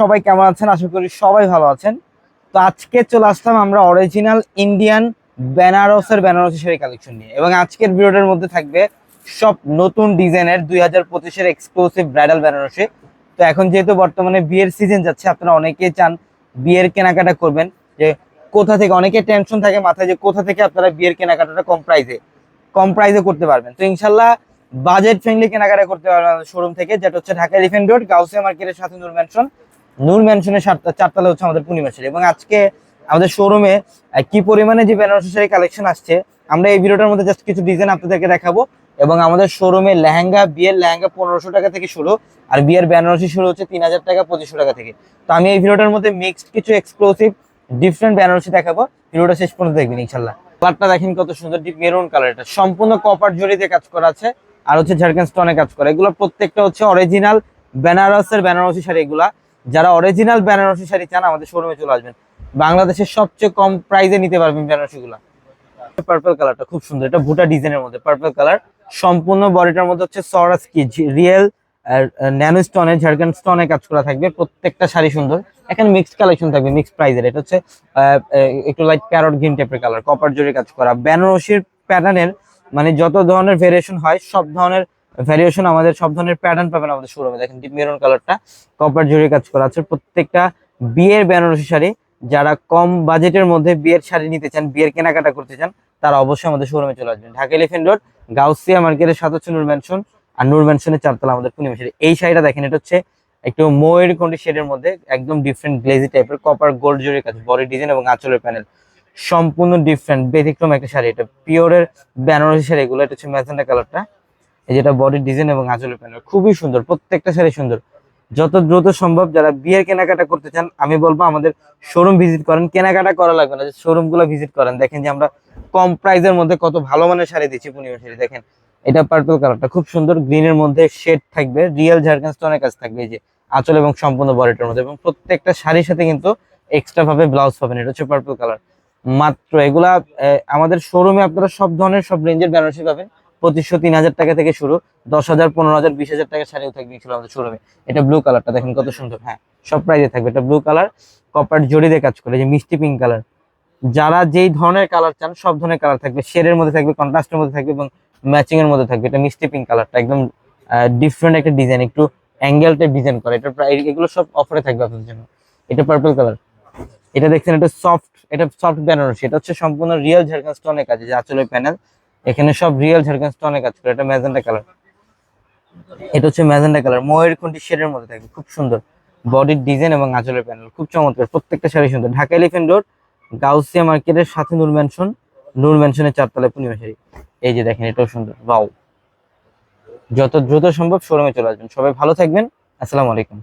সবাই কেমন আছেন? আশা করি সবাই ভালো আছেন। তো আজকে চলে আসলাম আমরা অরিজিনাল ইন্ডিয়ান বেনারসের বেনারসি শাড়ি কালেকশন নিয়ে। এবং আজকের ভিডিওটার মধ্যে থাকবে সব নতুন ডিজাইনের দুই হাজার পঁচিশের এক্সক্লুসিভ ব্রাইডাল বেনারসি তো এখন যেহেতু বর্তমানে বিয়ের সিজন যাচ্ছে, আপনারা অনেকেই চান বিয়ের কেনাকাটা করবেন। যে কোথা থেকে অনেকে টেনশন থাকে মাথায় যে কোথা থেকে আপনারা বিয়ের কেনাকাটাটা কম প্রাইসে কম প্রাইসে করতে পারবেন। তো ইনশাল্লাহ বাজেট ফ্রেন্ডলি কেনাকাটা করতে পারবেন শোরুম থেকে, যেটা হচ্ছে ঢাকা এলিফেন্ট রোড গাউসিয়া মার্কেটের সাথে নূর ম্যানশন নূর ম্যানশনের চারতলা হচ্ছে আমাদের পূর্ণিমা শাড়ি এবং আজকে আমাদের শোরুমে কি পরিমাণে যে বেনারসি শাড়ি কালেকশন আসছে, আমরা এই ভিডিওটার মধ্যে জাস্ট কিছু ডিজাইন আপনাদেরকে দেখাবো। এবং আমাদের শোরুমে লেহেঙ্গা, বিয়ের লেহেঙ্গা পনেরোশো টাকা থেকে শুরু, আর বিয়ের বেনারসি শুরু হচ্ছে তিন হাজার টাকা, পঁচিশশো টাকা থেকে। তো আমি এই ভিডিওটার মধ্যে মিক্সড কিছু এক্সক্লুসিভ ডিফারেন্ট বেনারসি দেখাবো। ভিডিওটা শেষ পর্যন্ত দেখবেন, ইনশাল্লাহ। কালারটা দেখেন কত সুন্দর ডিপ মেরুন কালার এটা। সম্পূর্ণ কপার জড়িতে কাজ করা আছে, আর হচ্ছে ঝাড়খান্ড স্টোনে কাজ করা। এগুলো প্রত্যেকটা হচ্ছে অরিজিনাল বেনারসের বেনারসি শাড়ি এগুলা। যারা অরিজিনাল বেনারসি শাড়ি চান, আমাদের শোরুমে চলে আসবেন। বাংলাদেশের সবচেয়ে কম প্রাইসে নিতে পারবেন বেনারসি গুলা পার্পল কালারটা খুব সুন্দর, এটা ভুটা ডিজাইনের মধ্যে পার্পল কালার সম্পূর্ণ বডিটার মধ্যে হচ্ছে সরাস কি রিয়েল ন্যানো স্টোনের ঝাড়খান্ড স্টোনে কাজ করা থাকবে। প্রত্যেকটা শাড়ি সুন্দর। এখানে মিক্সড কালেকশন থাকবে মিক্সড প্রাইজের এটা হচ্ছে একটু লাইট প্যারট গ্রিন টাইপের কালার কপার জরি কাজ করা। বেনারসির প্যাটার্নের মানে যত ধরনের ভেরিয়েশন হয়, সব ধরনের ভ্যারিয়েশন আমাদের সব ধরনের প্যাটার্ন পাবেন আমাদের শোরুমে দেখেন ডিপ মেরুন কালারটা কপার জরি কাজ করা আছে। প্রত্যেকটা বিয়ের বেনারসি শাড়ি, যারা কম বাজেটের মধ্যে বিয়ের শাড়ি নিতে চান, বিয়ের কেনাকাটা করতে চান, তারা অবশ্যই আমাদের শোরুমে চলে আসবেন। ঢাকা এলিফেন্ট রোড গাউসিয়া মার্কেটের সাথে হচ্ছে নূর ম্যানশন আর নূর ম্যানশনের চারতলা আমাদের পূর্ণিমা শাড়ি এই শাড়িটা দেখেন, এটা হচ্ছে একটু ময়ের কোনটি শেডের মধ্যে একদম ডিফারেন্ট গ্লেজি টাইপের কপার গোল্ড জরির কাজ বডি ডিজাইন এবং আঁচলের প্যানেল সম্পূর্ণ ডিফারেন্ট ব্যতিক্রম একটা শাড়ি। এটা পিওরের বেনারসি শাড়ি, এগুলো, এটা হচ্ছে ম্যাজেন্টা কালারটা এই যেটা বডি ডিজাইন এবং আঁচলের প্যানেল খুবই সুন্দর, প্রত্যেকটা শাড়ি সুন্দর। যত দ্রুত সম্ভব যারা বিয়ের কেনাকাটা করতে চান, আমি বলব আমাদের শোরুম ভিজিট করেন, কেনাকাটা করা লাগবে না শোরুমগুলো ভিজিট করেন। দেখেন যে আমরা কম প্রাইসের মধ্যে কত ভালো মানের শাড়ি দিচ্ছি পূর্ণিমা শাড়ি, দেখেন। এটা পার্পল কালারটা খুব সুন্দর গ্রিনের মধ্যে শেড থাকবে রিয়েল ঝাড়খান্ড স্টোনের কাজ থাকবে, এই যে আঁচল এবং সম্পূর্ণ বডিটার মধ্যে। এবং প্রত্যেকটা শাড়ির সাথে কিন্তু এক্সট্রা ভাবে ব্লাউজ পাবেন, এটা হচ্ছে পার্পল কালার মাত্র এগুলা আমাদের শোরুমে আপনারা সব ধরনের, সব রেঞ্জের বেনারসি পাবেন। পঁচিশশো তিন হাজার টাকা থেকে শুরু, দশ হাজার, পনেরো হাজার, বিশ হাজার টাকা শাড়িও থাকবে ছিল আমাদের শোরুমে এটা ব্লু কালারটা দেখেন কত সুন্দর। হ্যাঁ সব প্রাইজে থাকবে। এটা ব্লু কালার কপার জড়ি দিয়ে কাজ করে যে মিষ্টি পিঙ্ক কালার যারা যেই ধরনের কালার চান, সব ধরনের কালার থাকবে। শেডের মধ্যে থাকবে কন্ট্রাস্টের মধ্যে থাকবে এবং ম্যাচিং এর মধ্যে থাকবে। এটা মিষ্টি পিঙ্ক কালারটা একদম ডিফারেন্ট একটা ডিজাইন একটু অ্যাঙ্গেল টাইপ ডিজাইন করে। এটা প্রায়, এগুলো সব অফারে থাকবে আপনাদের জন্য। এটা পার্পল কালার এটা দেখছেন, এটা সফট এটা সফট বেনারসি। এটা হচ্ছে সম্পূর্ণ রিয়েল ঝাড়খান্ড স্টোনের কাজ যে আঁচলের প্যানেল এখানে সব রিয়েল ঝাড়খান্ড স্টোনের কাজ করে এটা ম্যাজেন্টা কালার এটা হচ্ছে ম্যাজেন্টা কালার ময়ের কোনটি শেডের মধ্যে থাকবে খুব সুন্দর। বডির ডিজাইন এবং আঁচলের প্যানেল খুব চমৎকার, প্রত্যেকটা শাড়ি সুন্দর। ঢাকা এলিফেন্ট রোড গাউসিয়া মার্কেটের সাথে নূর ম্যানশন নূর ম্যানশনের চারতলায় পূর্ণিমা শাড়ি। এই যে দেখেন, এটাও সুন্দর বাউ যত দ্রুত সম্ভব শোরুমে চলে আসবেন। সবাই ভালো থাকবেন, আসসালামু আলাইকুম।